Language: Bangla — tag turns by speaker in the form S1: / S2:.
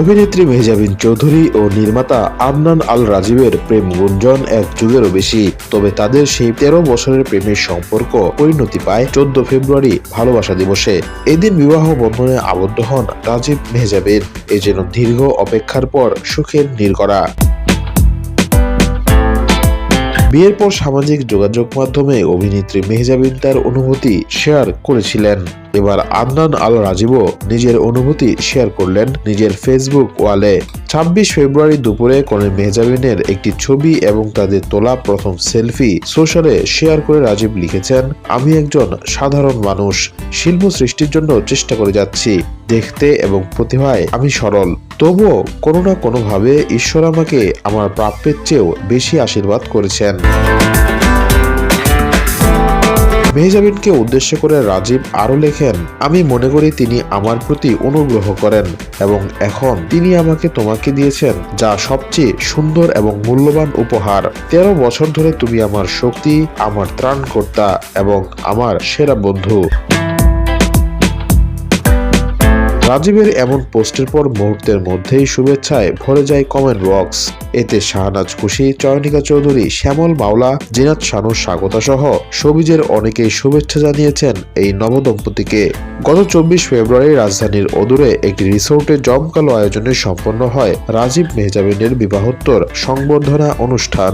S1: অভিনেত্রী মেহজাবিন চৌধুরী ও নির্মাতা আদনান আল রাজীবের প্রেম গুঞ্জন এক যুগেরও বেশি। তবে তাদের সেই তেরো বছরের প্রেমের সম্পর্ক পরিণতি পায় চোদ্দ ফেব্রুয়ারি ভালোবাসা দিবসে। এদিন বিবাহ বন্ধনে আবদ্ধ হন রাজীব মেহজাবিন। এ যেন দীর্ঘ অপেক্ষার পর সুখের নির্গড়া বিয়ের পর সামাজিক যোগাযোগ মাধ্যমে অভিনেত্রী মেহজাবিন তার অনুভূতি শেয়ার করেছিলেন। এবার আদনান আল রাজীবও নিজের অনুভূতি শেয়ার করলেন নিজের ফেসবুক ওয়ালে। ছাব্বিশ ফেব্রুয়ারি দুপুরে কনে মেহজাবিনের একটি ছবি এবং তাদের তোলা প্রথম সেলফি সোশ্যালে শেয়ার করে রাজীব লিখেছেন, আমি একজন সাধারণ মানুষ, শিল্প সৃষ্টির জন্য চেষ্টা করে যাচ্ছি, দেখতে এবং প্রতিভায় আমি সরল। তবুও কোনো না কোনোভাবে ঈশ্বর আমাকে আমার প্রাপ্যের চেয়েও বেশি আশীর্বাদ করেছেন। মেহজাবিনকে উদ্দেশ্য করে রাজীব আরও লেখেন, আমি মনে করি তিনি আমার প্রতি অনুগ্রহ করেন এবং এখন তিনি আমাকে তোমাকে দিয়েছেন যা সবচেয়ে সুন্দর এবং মূল্যবান উপহার। তেরো বছর ধরে তুমি আমার শক্তি, আমার ত্রাণকর্তা এবং আমার সেরা বন্ধু। রাজীবের এমন পোস্টের পর মুহূর্তের মধ্যেই শুভেচ্ছায় ভরে যায় কমেন্ট বক্স। এতে শাহনাজ খুশি চয়নিকা চৌধুরী, শ্যামল মাওলা, জিনাত শানু, স্বাগতা সহ সবিজের অনেকেই শুভেচ্ছা জানিয়েছেন এই নবদম্পতিকে। গত চব্বিশ ফেব্রুয়ারি রাজধানীর অদূরে একটি রিসোর্টে জমকালো আয়োজনে সম্পন্ন হয় রাজীব মেহজাবিনের বিবাহোত্তর সংবর্ধনা অনুষ্ঠান।